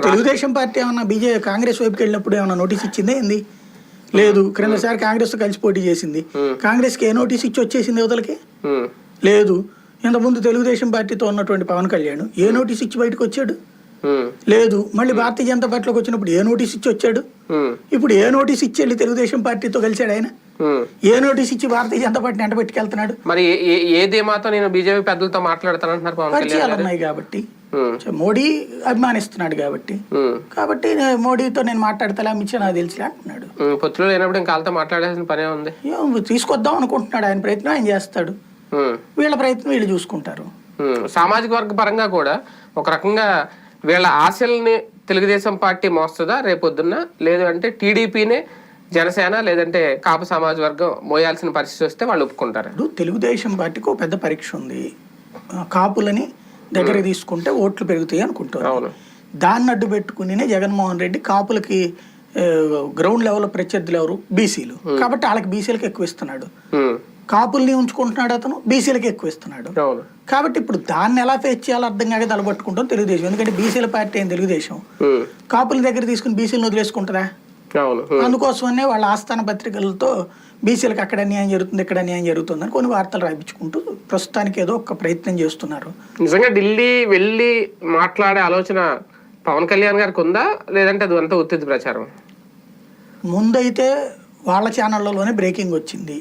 Telugu Desam party ఏమన్నా బీజే కాంగ్రెస్ వైపుకి వెళ్ళినప్పుడు ఏమన్నా నోటీస్ ఇచ్చిందే ఏంది? లేదు. క్రిందసారి కాంగ్రెస్తో కలిసి పోటీ చేసింది. కాంగ్రెస్కి ఏ నోటీస్ ఇచ్చి వచ్చేసింది యువతలకి? లేదు. ఇంతకుముందు తెలుగుదేశం పార్టీతో ఉన్నటువంటి పవన్ కళ్యాణ్ ఏ నోటీస్ ఇచ్చి బయటకు వచ్చాడు? లేదు. మళ్ళీ భారతీయ జనతా పార్టీలోకి వచ్చినప్పుడు ఏ నోటీస్ ఇచ్చి వచ్చాడు? ఇప్పుడు ఏ నోటీస్ ఇచ్చి వెళ్ళి తెలుగుదేశం పార్టీతో కలిశాడు ఆయన. ఏ నోటీస్ ఇచ్చి భారతీయ జనతా పార్టీని ఎంట పెట్టుకెళ్తున్నాడు మరి ఏ- ధీమాతో నేను బీజేపీ పెద్దలతో మాట్లాడతానంటున్నారు పవన్ కళ్యాణ్ పరిచయాలు ఉన్నాయి కాబట్టి. మోడీ అభిమానిస్తున్నాడు కాబట్టి. ఉమ్, కాబట్టి మోడీతో నేను మాట్లాడతా మించి నాకు తెలిసి అంటున్నాడు. ఉమ్. పొత్తులు లేనప్పుడు ఇంకా వాళ్ళతో మాట్లాడాల్సిన పనే ఉంది. తీసుకొద్దాం అనుకుంటున్నాడు ఆయన ప్రయత్నం ఆయన చేస్తాడు. వీళ్ళ ప్రయత్నం వీళ్ళు చూసుకుంటారు. సామాజిక వర్గ పరంగా కూడా ఒక రకంగా వీళ్ళ ఆశల్ని తెలుగుదేశం పార్టీ మోస్తుందా రేపొద్దున్న? లేదు అంటే టీడీపీనే జనసేన లేదంటే కాపు సమాజ వర్గం మోయాల్సిన పరిస్థితి వస్తే వాళ్ళు ఒప్పుకుంటారు. తెలుగుదేశం పార్టీకి ఒక పెద్ద పరీక్ష ఉంది. కాపులని దగ్గర తీసుకుంటే ఓట్లు పెరుగుతాయి అనుకుంటారు. దాన్ని అడ్డు పెట్టుకుని జగన్మోహన్ రెడ్డి కాపులకి గ్రౌండ్ లెవెల్ ప్రత్యర్థులు ఎవరు? బీసీలు. కాబట్టి వాళ్ళకి బీసీలకు ఎక్కువ ఇస్తున్నాడు. కాపుల్ని ఉంచుకుంటున్నాడు అతను బీసీలకు ఎక్కువ ఇస్తున్నాడు. కాబట్టి ఇప్పుడు దాన్ని ఎలా ఫేస్ చేయాలో అర్థం కాక తలబట్టుకుంటాం తెలుగుదేశం. ఎందుకంటే బీసీల పార్టీ అయిన తెలుగుదేశం? కాపుల దగ్గర తీసుకుని బీసీలను ఉమ్, అందుకోసమనే వాళ్ళ ఆస్థాన పత్రికలతో బీసీలకు అక్కడ న్యాయం జరుగుతుంది ఇక్కడ న్యాయం జరుగుతుందని కొన్ని వార్తలు రాయించుకుంటూ ప్రస్తుతానికి ఏదో ఒక ప్రయత్నం చేస్తున్నారు. నిజంగా ఢిల్లీ వెళ్ళి మాట్లాడే ఆలోచన పవన్ కళ్యాణ్ గారికి ఉందా? లేదంటే అది అంతా ఉత్తిది ప్రచారం? ముందైతే వాళ్ళ ఛానళ్ళలోనే బ్రేకింగ్ వచ్చింది.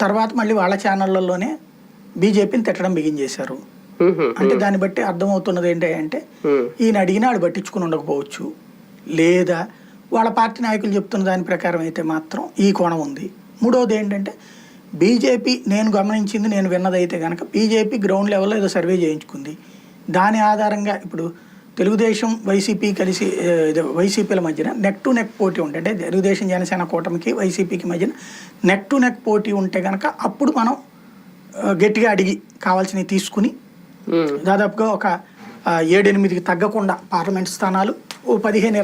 తర్వాత మళ్ళీ వాళ్ళ ఛానళ్ళలోనే బీజేపీని తిట్టడం బిగించేశారు. అంటే దాన్ని బట్టి అర్థమవుతున్నది ఏంటి అంటే ఉమ్, ఈయన అడిగినా ఆడు పట్టించుకుని ఉండకపోవచ్చు. లేదా వాళ్ళ పార్టీ నాయకులు చెప్తున్న దాని ప్రకారం అయితే మాత్రం ఈ కోణం ఉంది మూడవది ఏంటంటే బీజేపీ నేను గమనించింది నేను విన్నది అయితే కనుక బీజేపీ గ్రౌండ్ లెవెల్లో ఏదో సర్వే చేయించుకుంది దాని ఆధారంగా ఇప్పుడు తెలుగుదేశం వైసీపీ కలిసి వైసీపీల మధ్యన నెక్ టు నెక్ పోటీ ఉంటే అంటే తెలుగుదేశం జనసేన కూటమికి వైసీపీకి మధ్యన నెక్ టు నెక్ పోటీ ఉంటే కనుక అప్పుడు మనం గట్టిగా అడిగి కావాల్సినవి తీసుకుని. దాదాపుగా ఒక ఏడెనిమిదికి తగ్గకుండా పార్లమెంట్ స్థానాలు ఓ పదిహేను ఇరవై